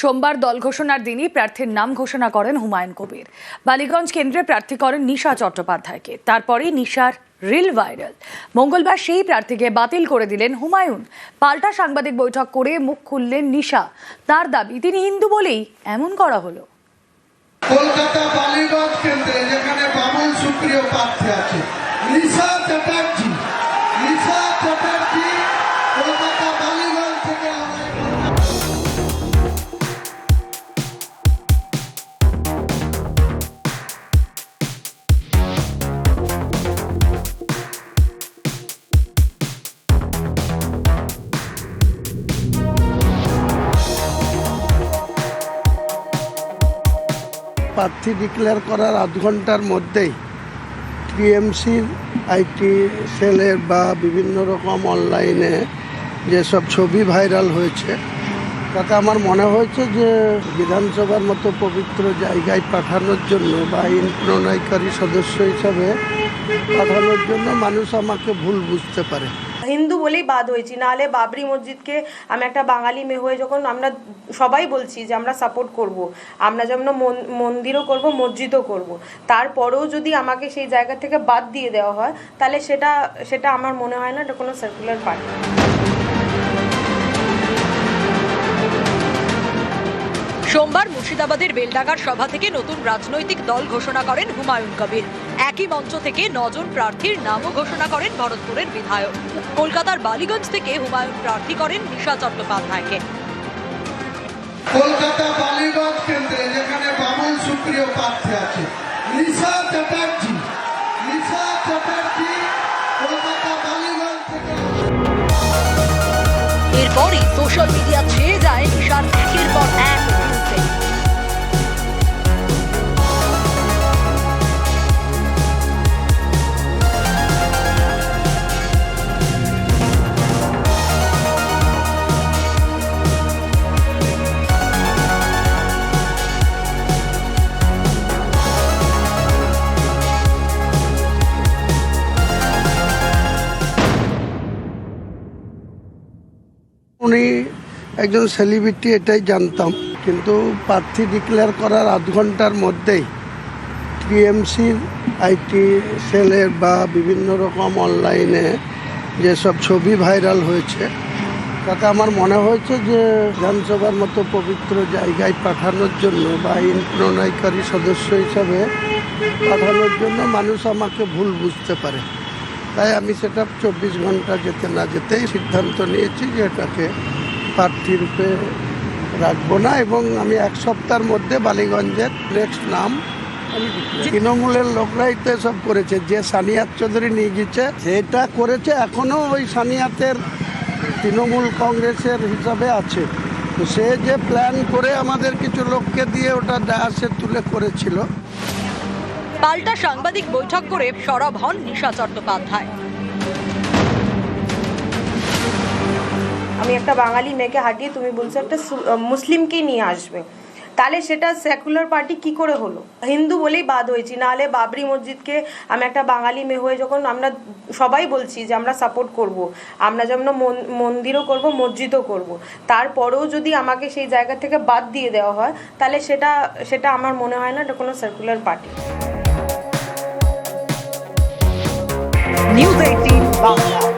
সোমবার দল ঘোষণার দিনই প্রার্থীর নাম ঘোষণা করেন হুমায়ুন কবির। বালিগঞ্জ কেন্দ্রে প্রার্থী করেন নিশা চট্টোপাধ্যায়কে। তারপরেই নিশার রিল ভাইরাল। মঙ্গলবার সেই প্রার্থীকে বাতিল করে দিলেন হুমায়ুন। পাল্টা সাংবাদিক বৈঠক করে মুখ খুললেন নিশা। তার দাবি, তিনি হিন্দু বলেই এমন করা হলো। কলকাতা বালিগঞ্জ কেন্দ্রে, যেখানে বামন সুপ্রিয় প্রার্থী আছে নিশা চ্যাটার্জি। নিশা প্রার্থী ডিক্লেয়ার করার আধ ঘণ্টার মধ্যেই টিএমসির আইটি সেলের বা বিভিন্ন রকম অনলাইনে যেসব ছবি ভাইরাল হয়েছে, তাতে আমার মনে হয়েছে যে বিধানসভার মতো পবিত্র জায়গায় পাঠানোর জন্য বা আইন প্রণয়কারী সদস্য হিসাবে পাঠানোর জন্য মানুষ আমাকে ভুল বুঝতে পারে। হিন্দু বলেই বাদ হয়েছি। নাহলে বাবরি মসজিদকে আমি একটা বাঙালি মেয়ে হয়ে যখন আমরা সবাই বলছি যে আমরা সাপোর্ট করব, আমরা যেমন মন- মন্দিরও করব, মসজিদও করব, তারপরেও যদি আমাকে সেই জায়গা থেকে বাদ দিয়ে দেওয়া হয়, তাহলে সেটা সেটা আমার মনে হয় না এটা কোনো সার্কুলার পার্টি সোমবার মুর্শিদাবাদের বেলডাঙ্গার সভা থেকে নতুন রাজনৈতিক দল ঘোষণা করেন হুমায়ুন কবির। একই মঞ্চ থেকে নজন প্রার্থীর নামও ঘোষণা করেন ভরতপুরের বিধায়ক। কলকাতার বালিগঞ্জ থেকে হুমায়ুন প্রার্থী করেন নিশা চট্টোপাধ্যায়কে। কলকাতা বালিগঞ্জ কেন্দ্রে যেখানে বামন সুপ্রিয় প্রার্থী আছে নিশা চ্যাটার্জি। নিশা চ্যাটার্জি কলকাতা বালিগঞ্জ থেকে। এরপরই সোশ্যাল মিডিয়া ছেয়ে যায় নিশার একের পর এক একজন সেলিব্রিটি এটাই জানতাম। কিন্তু প্রার্থী ডিক্লেয়ার করার আধ ঘণ্টার মধ্যেই টিএমসির আইটি সেলের বা বিভিন্ন রকম অনলাইনে যেসব ছবি ভাইরাল হয়েছে, তাতে আমার মনে হয়েছে যে বিধানসভার মতো পবিত্র জায়গায় পাঠানোর জন্য বা আইন প্রণয়নকারী সদস্য হিসাবে পাঠানোর জন্য মানুষ আমাকে ভুল বুঝতে পারে। তাই আমি সেটা চব্বিশ ঘণ্টা যেতে না যেতেই সিদ্ধান্ত নিয়েছি যে এটাকে প্রার্থী রূপে রাখব না এবং আমি এক সপ্তাহের মধ্যে বালিগঞ্জের নেক্সট নাম তৃণমূলের লোকরাই তো সব করেছে। যে সানিয়াত চৌধুরী নিয়ে গেছে সেটা করেছে এখনও ওই সানিয়াতের তৃণমূল কংগ্রেসের হিসাবে আছে। তো সে যে প্ল্যান করে আমাদের কিছু লোককে দিয়ে ওটা ডায়াসে তুলে করেছিল। পাল্টা সাংবাদিক বৈঠক করে সরব হন নিশা চট্টোপাধ্যায়। আমি একটা বাঙালি মেয়েকে হাঁটিয়ে তুমি বলছো একটা মুসলিমকেই নিয়ে আসবে। তাহলে সেটা সেকুলার পার্টি কি করে হলো? হিন্দু বলেই বাদ হয়েছি, নাহলে বাবরি মসজিদকে আমি একটা বাঙালি মেয়ে হয়ে যখন আমরা সবাই বলছি যে আমরা সাপোর্ট করব, আমরা যেমন মন- মন্দিরও করব, মসজিদও করব, তারপরেও যদি আমাকে সেই জায়গা থেকে বাদ দিয়ে দেওয়া হয়, তাহলে সেটা সেটা আমার মনে হয় না এটা কোনো circular party news eighteen Bangla.